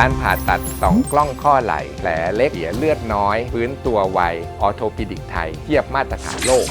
การผ่าตัดสองกล้องข้อไหล่แผลเล็กเสียเลือดน้อย ฟื้นตัวไว ออโทปิดิกไทย เทียบมาตรฐานโลก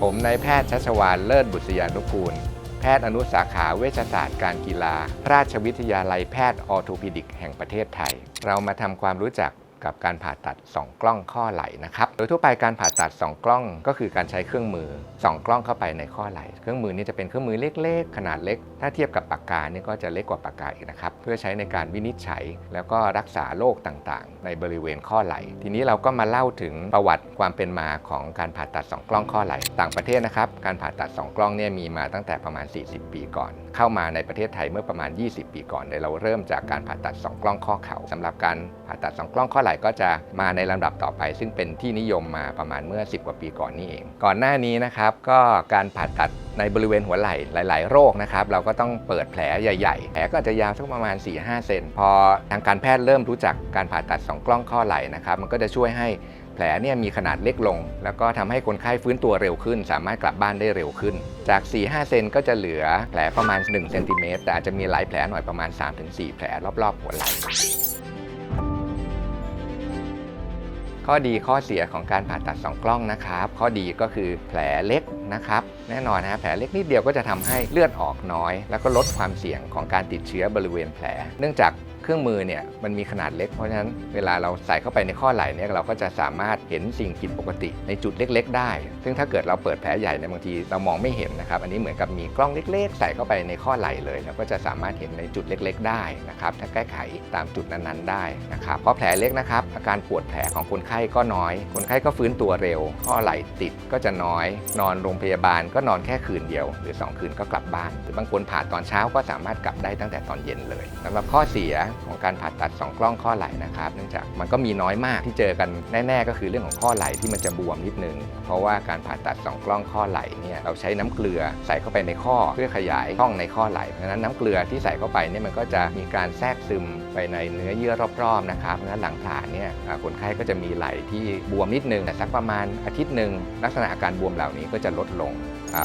ผมนายแพทย์ชัชวานเลิศบุษยานุกูล แพทย์อนุสาขาเวชศาสตร์การกีฬา ราชวิทยาลัยแพทย์ออโทปิดิกแห่งประเทศไทย เรามาทำความรู้จัก กับการผ่าตัด 2 กล้องข้อไหล่นะครับ โดยทั่วไปการผ่าตัด 2 กล้องก็คือการใช้เครื่องมือ 2 กล้องเข้าไปในข้อไหล่ เครื่องมือนี้จะเป็นเครื่องมือเล็กๆ ขนาดเล็ก ถ้าเทียบกับปากกาเนี่ยก็จะเล็กกว่าปากกาอีกนะครับ เพื่อใช้ในการวินิจฉัย แล้วก็รักษาโรคต่างๆ ในบริเวณข้อไหล่ ทีนี้เราก็มาเล่าถึงประวัติความเป็นมาของการผ่าตัด 2 กล้องข้อไหล่ ต่างประเทศนะครับ การผ่าตัด 2 กล้องเนี่ยมีมาตั้งแต่ประมาณ 40 ปีก่อน เข้ามาในประเทศไทยเมื่อประมาณ 20 ปีก่อนเลยเราเริ่มจากการผ่าตัด 2 กล้องข้อเข่าสำหรับการผ่าตัด 2 กล้องข้อไหล่ก็จะมาในลำดับต่อไป ซึ่งเป็นที่นิยมมาประมาณเมื่อ 10 กว่าปีก่อนนี่เอง ก่อนหน้านี้นะครับก็การผ่าตัดในบริเวณหัวไหล่หลาย ๆ โรคนะครับเราก็ต้องเปิดแผลใหญ่ ๆ แผลก็จะยาวสักประมาณ 4-5 เซนพอทางการแพทย์เริ่มรู้จักการผ่าตัด 2 กล้องข้อไหล่นะครับมันก็จะช่วยให้ ผลเนี่ยมีขนาดเล็กลง แล้วก็ทำให้คนไข้ฟื้นตัวเร็วขึ้น สามารถกลับบ้านได้เร็วขึ้น จาก 4-5 เซนก็จะเหลือแผลประมาณ1เซนติเมตรแต่อาจจะมีหลายแผลหน่อยประมาณ 3-4 แผลรอบๆ หัวไหล่ข้อดีข้อเสียของการผ่าตัด 2 กล้องนะครับ ข้อดีก็คือแผลเล็กนะครับ แน่นอนนะแผลเล็กนิดเดียวก็จะทำให้เลือดออกน้อย แล้วก็ลดความเสี่ยงของการติดเชื้อบริเวณแผล เนื่องจาก เครื่องมือเนี่ยมันมีขนาดเล็กเพราะฉะนั้นเวลาเราใส่เข้าไปในข้อไหล่เนี่ยเราก็จะสามารถเห็นสิ่งผิดปกติในจุดเล็ก ๆ ได้ ซึ่งถ้าเกิดเราเปิดแผลใหญ่ในบางทีเรามองไม่เห็นนะครับ อันนี้เหมือนกับมีกล้องเล็ก ๆ ใส่เข้าไปในข้อไหล่เลยเราก็จะสามารถเห็นในจุดเล็ก ๆ ได้นะครับถ้าแก้ไขตามจุดนั้นๆได้นะครับเพราะแผลเล็กนะครับอาการปวดแผลของคนไข้ก็น้อย คนไข้ก็ฟื้นตัวเร็ว ข้อไหล่ติดก็จะน้อย นอนโรงพยาบาลก็นอนแค่คืนเดียว หรือ 2 คืนก็กลับบ้าน หรือบางคนผ่าตอนเช้าก็สามารถกลับได้ตั้งแต่ตอนเย็นเลยสำหรับข้อเสียของการผ่าตัด 2 กล้องข้อไหล่นะครับเนื่องจากมันก็มีน้อยมากที่เจอกันแน่ๆ ก็คือเรื่องของข้อไหล่ที่มันจะบวมนิดนึง เพราะว่าการผ่าตัด 2 กล้องข้อไหล่เนี่ยเราใช้น้ำเกลือใส่เข้าไปในข้อเพื่อขยายช่องในข้อไหล่เพราะฉะนั้นน้ำเกลือที่ใส่เข้าไปเนี่ยมันก็จะมีการแทรกซึมไปในเนื้อเยื่อรอบๆนะครับเพราะฉะนั้นหลังผ่าเนี่ยคนไข้ก็จะมีไหล่ที่บวมนิดนึงแต่สักประมาณอาทิตย์หนึ่งลักษณะอาการบวมเหล่านี้ก็จะลดลง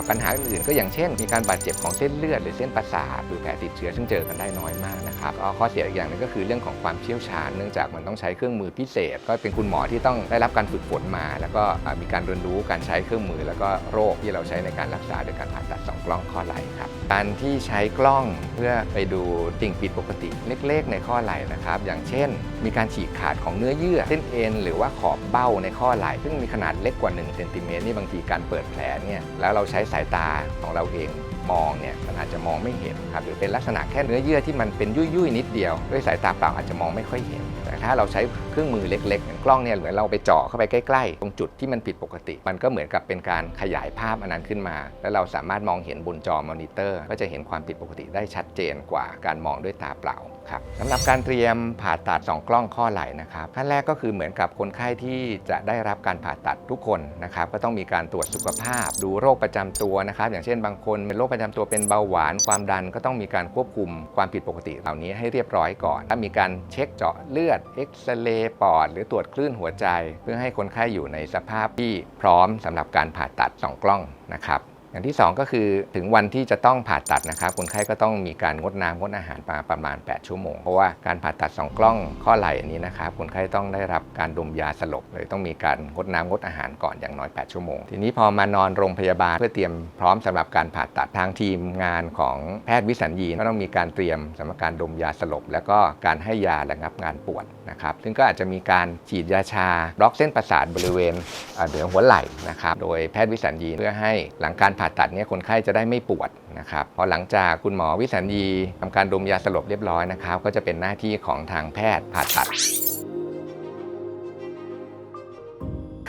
ปัญหาอื่นๆก็อย่างเช่น มีการบาดเจ็บของเส้นเลือดหรือเส้นประสาทหรือแผลติดเชื้อซึ่งเจอกันได้น้อยมากนะครับข้อเสียอีกอย่างหนึงก็คือเรื่องของความเชี่ยวชาญเนื่องจากมันต้องใช้เครื่องมือพิเศษ ก็เป็นคุณหมอที่ต้องได้รับการฝึกฝนมา แล้วก็มีการเรียนรู้การใช้เครื่องมือ แล้วก็โรคที่เราใช้ในการรักษาโดยการผ่าตัดส กล้องข้อไหล่ครับ การที่ใช้กล้องเพื่อไปดูสิ่งผิดปกติเล็ก ๆ ในข้อไหล่นะครับ อย่างเช่น มีการฉีกขาดของเนื้อเยื่อเส้นเอ็นหรือว่าขอบเบ้าในข้อไหล่ซึ่งมีขนาดเล็กกว่า1เซนติเมตรนี่บางทีการเปิดแผลเนี่ยแล้วเราใช้สายตาของเราเองมองเนี่ยมันอาจจะมองไม่เห็นครับหรือเป็นลักษณะแค่เนื้อเยื่อที่มันเป็นยุ่ยๆนิดเดียว ด้วยสายตาเปล่าอาจจะมองไม่ค่อยเห็น ถ้าเราใช้เครื่องมือเล็กๆ กล้องเนี่ยเหมือนเราไปเจาะเข้าไปใกล้ๆ ตรงจุดที่มันผิดปกติ มันก็เหมือนกับเป็นการขยายภาพอันนั้นขึ้นมา แล้วเราสามารถมองเห็นบนจอมอนิเตอร์ ก็จะเห็นความผิดปกติได้ชัดเจนกว่าการมองด้วยตาเปล่า ครับสำหรับการเตรียมผ่าตัด 2 กล้องข้อไหล่นะครับขั้นแรกก็คือเหมือนกับคนไข้ที่จะได้รับการผ่าตัดทุกคนนะครับก็ต้องมีการตรวจสุขภาพ ดูโรคประจำตัวนะครับ อย่างเช่นบางคนเป็นโรคประจำตัวเป็นเบาหวาน ความดันก็ต้องมีการควบคุมความผิดปกติเหล่านี้ให้เรียบร้อยก่อนถ้ามีการเช็คเจาะเลือดเอ็กซเรย์ปอด หรือตรวจคลื่นหัวใจ เพื่อให้คนไข้อยู่ในสภาพที่พร้อมสำหรับการผ่าตัด 2 กล้องนะครับ อย่างที่ 2 ก็คือถึงวันที่จะต้องผ่าตัดนะครับคนไข้ก็ต้องมีการงดน้ำงดอาหารมาประมาณ 8 ชั่วโมง เพราะว่าการผ่าตัด 2 กล้องข้อไหล่อันนี้นะครับคนไข้ต้องได้รับการดมยาสลบเลยต้องมีการงดน้ำงดอาหารก่อนอย่างน้อย 8 ชั่วโมง ทีนี้พอมานอนโรงพยาบาล เพื่อเตรียมพร้อมสำหรับการผ่าตัดทางทีมงานของแพทย์วิสัญญีก็ต้องมีการเตรียมสำหรับการดมยาสลบ แล้วก็การให้ยาระงับงานปวดนะครับซึ่งก็อาจจะมีการฉีดยาชาบล็อกเส้นประสาทบริเวณเอ่อเหนือหัวไหล่นะครับโดยแพทย์วิสัญญีเพื่อให้หลังการผ่าาตัดเนี่ยคนไข้จะได้ไม่ปวดนะครับพอหลังจากคุณหมอวิสัญญีทำการดมยาสลบเรียบร้อยนะครับ ก็จะเป็นหน้าที่ของทางแพทย์ผ่าตัด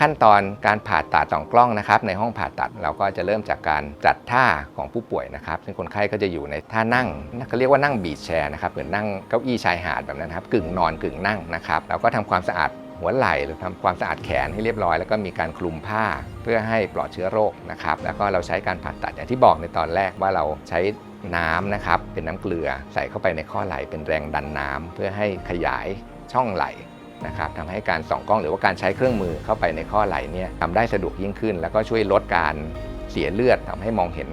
ขั้นตอนการผ่าตัดสองกล้องนะครับ ในห้องผ่าตัดเราก็จะเริ่มจากการจัดท่าของผู้ป่วยนะครับ ซึ่งคนไข้ก็จะอยู่ในท่านั่งเขาเรียกว่านั่งบีชแชร์นะครับเหมือนนั่งเก้าอี้ชายหาดแบบนั้นครับ กึ่งนอนกึ่งนั่งนะครับเราก็ทำความสะอาด หัวไหล่หรือทำความสะอาดแขนให้เรียบร้อย แล้วก็มีการคลุมผ้าเพื่อให้ปลอดเชื้อโรคนะครับแล้วก็เราใช้การผ่าตัดอย่างที่บอกในตอนแรกว่าเราใช้น้ำนะครับเป็นน้ำเกลือใส่เข้าไปในข้อไหล่เป็นแรงดันน้ำเพื่อให้ขยายช่องไหล่นะครับทำให้การส่องกล้องหรือว่าการใช้เครื่องมือเข้าไปในข้อไหล่เนี่ยทำได้สะดวกยิ่งขึ้น แล้วก็ช่วยลดการเสียเลือดทำให้มองเห็น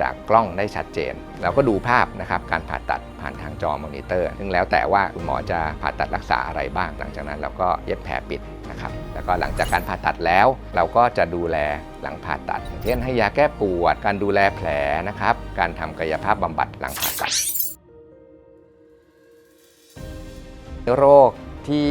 จากกล้องได้ชัดเจน เราก็ดูภาพนะครับการผ่าตัดผ่านทางจอมอนิเตอร์ ซึ่งแล้วแต่ว่าคุณหมอจะผ่าตัดรักษาอะไรบ้าง หลังจากนั้นเราก็เย็บแผลปิดนะครับแล้วก็หลังจากการผ่าตัดแล้ว เราก็จะดูแลหลังผ่าตัด เช่นให้ยาแก้ปวด การดูแลแผลนะครับการทำกายภาพบำบัดหลังผ่าตัดโรค ที่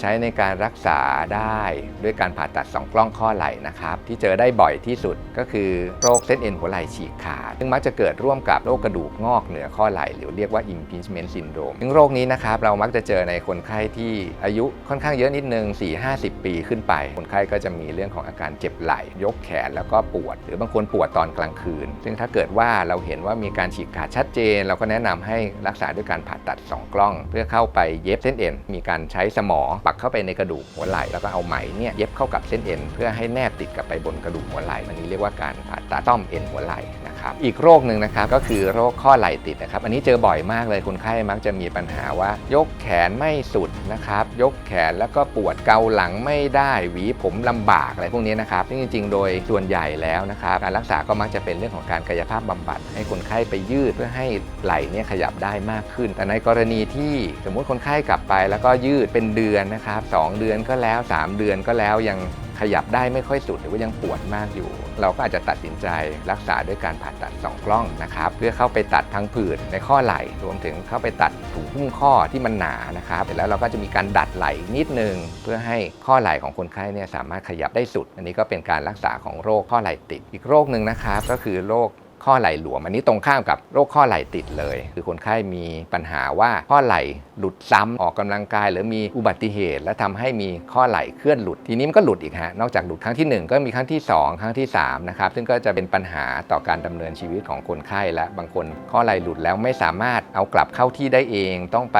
ใช้ในการรักษาได้ด้วยการผ่าตัดสองกล้องข้อไหล่นะครับ ที่เจอได้บ่อยที่สุดก็คือโรคเส้นเอ็นหัวไหล่ฉีกขาด ซึ่งมักจะเกิดร่วมกับโรคกระดูกงอกเหนือข้อไหล่ หรือเรียกว่า impingement syndrome ซึ่งโรคนี้นะครับเรามักจะเจอในคนไข้ที่อายุค่อนข้างเยอะนิดนึง 4-50 ปีขึ้นไป คนไข้ก็จะมีเรื่องของอาการเจ็บไหล่ ยกแขนแล้วก็ปวด หรือบางคนปวดตอนกลางคืน ซึ่งถ้าเกิดว่าเราเห็นว่ามีการฉีกขาดชัดเจน เราก็แนะนำให้รักษาด้วยการผ่าตัดสองกล้อง เพื่อเข้าไปเย็บเส้นเอ็นมีการใช้สมอปักเข้าไปในกระดูกหัวไหล่แล้วก็เอาไหมเนี่ยเย็บเข้ากับเส้นเอ็นเพื่อให้แนบติดกับไปบนกระดูกหัวไหล่อันนี้เรียกว่าการผ่าตัดต้อมเอ็นหัวไหล่ นะครับอีกโรคหนึ่งนะครับก็คือโรคข้อไหล่ติดนะครับอันนี้เจอบ่อยมากเลยคนไข้มักจะมีปัญหาว่า ยกแขนไม่สุดนะครับยกแขนแล้วก็ปวดเกาหลังไม่ได้หวีผมลำบากอะไรพวกนี้นะครับซึ่งจริง ๆ โดยส่วนใหญ่แล้วนะครับการรักษาก็มักจะเป็นเรื่องของการกายภาพบำบัด ให้คนไข้ไปยืดเพื่อให้ไหล่เนี่ยขยับได้มากขึ้น แต่ในกรณีที่สมมุติคนไข้กลับไป แล้วก็ยืดเป็นเดือนนะครับสองเดือนก็แล้ว 3 เดือนก็แล้วยัง ขยับได้ไม่ค่อยสุดหรือว่ายังปวดมากอยู่ เราก็อาจจะตัดสินใจรักษาด้วยการผ่าตัดสองกล้องนะครับเพื่อเข้าไปตัดพังผืดในข้อไหล่รวมถึงเข้าไปตัดถุงหุ้มข้อที่มันหนานะครับเสร็จแล้วเราก็จะมีการดัดไหล่นิดนึง เพื่อให้ข้อไหล่ของคนไข้เนี่ยสามารถขยับได้สุด อันนี้ก็เป็นการรักษาของโรคข้อไหล่ติดอีกโรคหนึ่งนะครับก็คือโรค ข้อไหล่หลวม อันนี้ตรงข้ามกับโรคข้อไหล่ติดเลย คือคนไข้มีปัญหาว่าข้อไหล่หลุดซ้ำออกกำลังกาย หรือมีอุบัติเหตุ และทำให้มีข้อไหล่เคลื่อนหลุด ทีนี้มันก็หลุดอีกฮะนอกจากหลุดครั้งที่ 1 ก็มีครั้งที่ 2 ครั้งที่3นะครับซึ่งก็จะเป็นปัญหาต่อการดำเนินชีวิตของคนไข้และบางคนข้อไหล่หลุดแล้วไม่สามารถเอากลับเข้าที่ได้เองต้องไป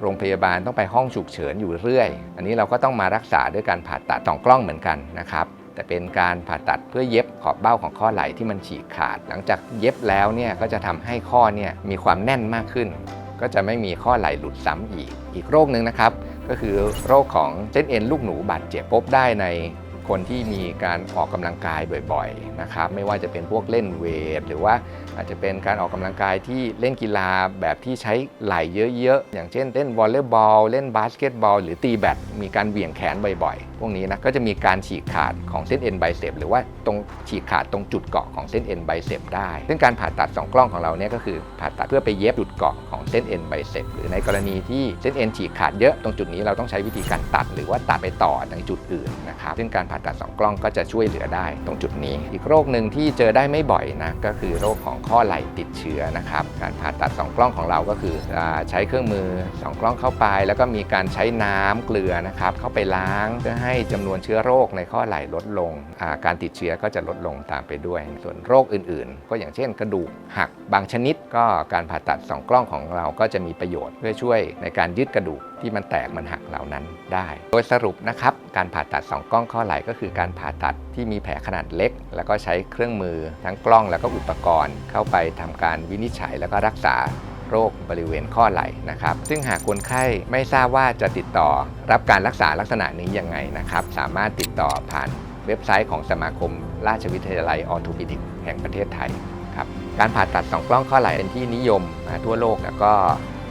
โรงพยาบาลต้องไปห้องฉุกเฉินอยู่เรื่อย อันนี้เราก็ต้องมารักษาด้วยการผ่าตัดสองกล้องเหมือนกันนะครับ แต่เป็นการผ่าตัดเพื่อเย็บขอบเบ้าของข้อไหล่ที่มันฉีกขาด หลังจากเย็บแล้วเนี่ยก็จะทำให้ข้อเนี่ยมีความแน่นมากขึ้น ก็จะไม่มีข้อไหล่หลุดซ้ำอีก อีกโรคหนึ่งนะครับ ก็คือโรคของเส้นเอ็นลูกหนูบาดเจ็บพบได้ในคนที่มีการออกกำลังกายบ่อยๆนะครับไม่ว่าจะเป็นพวกเล่นเวท หรือว่าอาจจะเป็นการออกกำลังกายที่เล่นกีฬาแบบที่ใช้ไหล่เยอะๆ อย่างเช่นเล่นวอลเลย์บอลเล่นบาสเกตบอลหรือตีแบดมีการเหวี่ยงแขนบ่อย พวกนี้นะก็จะมีการฉีกขาดของเส้นเอ็นไบเซปหรือว่าตรงฉีกขาดตรงจุดเกาะของเส้นเอ็นไบเซปได้ ซึ่งการผ่าตัดสองกล้องของเราเนี่ยก็คือผ่าตัดเพื่อไปเย็บจุดเกาะของเส้นเอ็นไบเซปหรือในกรณีที่เส้นเอ็นฉีกขาดเยอะตรงจุดนี้เราต้องใช้วิธีการตัด หรือว่าตัดไปต่อในจุดอื่นนะครับซึ่งการผ่าตัดสองกล้องก็จะช่วยเหลือได้ตรงจุดนี้ อีกโรคหนึ่งที่เจอได้ไม่บ่อยนะก็คือโรคของข้อไหล่ติดเชื้อนะครับการผ่าตัดสองกล้องของเราก็คือใช้เครื่องมือสองกล้องเข้าไป แล้วก็มีการใช้น้ำเกลือนะครับเข้าไปล้างเพื่อใให้จำนวนเชื้อโรคในข้อไหล่ลดลงาการติดเชื้อก็จะลดลงตามไปด้วย ส่วนโรคอื่นๆ ก็อย่างเช่นกระดูกหักบางชนิด ก็การผ่าตัดสองกล้องของเราก็จะมีประโยชน์เพื่อช่วยในการยึดกระดูกที่มันแตกมันหักเหล่านั้นได้ โดยสรุปนะครับ การผ่าตัดสองกล้องข้อไหล่ก็คือการผ่าตัดที่มีแผลขนาดเล็ก แล้วก็ใช้เครื่องมือทั้งกล้องแล้วก็อุปกรณ์ เข้าไปทำการวินิจฉัยแล้วก็รักษา โรคบริเวณข้อไหล่นะครับ ซึ่งหากคนไข้ไม่ทราบว่าจะติดต่อรับการรักษาลักษณะนี้ยังไงนะครับ สามารถติดต่อผ่านเว็บไซต์ของสมาคม ราชวิทยาลัยออร์โทปิดิกแห่งประเทศไทยครับการผ่าตัดสองกล้องข้อไหล่เป็นที่นิยมทั่วโลกแล้วก็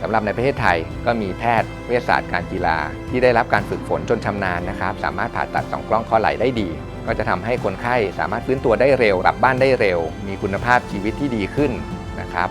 สำหรับในประเทศไทยก็มีแพทย์เวชศาสตร์การกีฬา ที่ได้รับการฝึกฝนจนชำนาญนะครับ สามารถผ่าตัดสองกล้องข้อไหล่ได้ดี ก็จะทำให้คนไข้สามารถฟื้นตัวได้เร็วกลับบ้านได้เร็ว มีคุณภาพชีวิตที่ดีขึ้นนะครับ